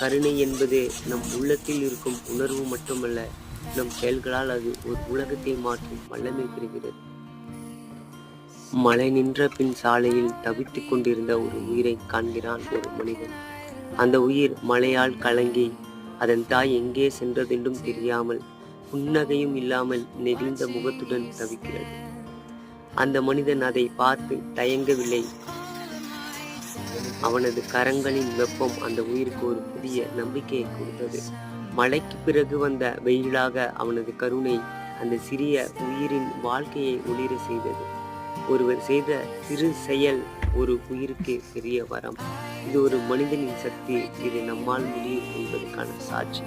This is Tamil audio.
கருணை என்பது நம் உள்ளத்தில் இருக்கும் உணர்வு மட்டுமல்ல நம் செயல்களால் அது ஒரு உலகத்தை மாற்றும் வல்லமை பெறுகிறது. மழை நின்ற பின் சாலையில் தவித்துக் கொண்டிருந்த ஒரு உயிரை காண்கிறான் ஒரு மனிதன். அந்த உயிர் மழையால் கலங்கி அதன் தாய் எங்கே சென்றதென்றும் தெரியாமல் புன்னகையும் இல்லாமல் நெகிழ்ந்த முகத்துடன் தவிக்கிறது. அந்த மனிதன் அதை பார்த்து தயங்கவில்லை அவனது கரங்களின் வெப்பம் அந்த உயிருக்கு ஒரு புதிய நம்பிக்கையை கொடுத்தது. மழைக்கு பிறகு வந்த வெயிலாக அவனது கருணை அந்த சிறிய உயிரின் வாழ்க்கையை ஒளிர செய்தது. ஒருவர் செய்த சிறு செயல் ஒரு உயிருக்கு பெரிய வரம். இது ஒரு மனிதனின் சக்தி. இது நம்மால் முடியும் என்பதற்கான சாட்சி.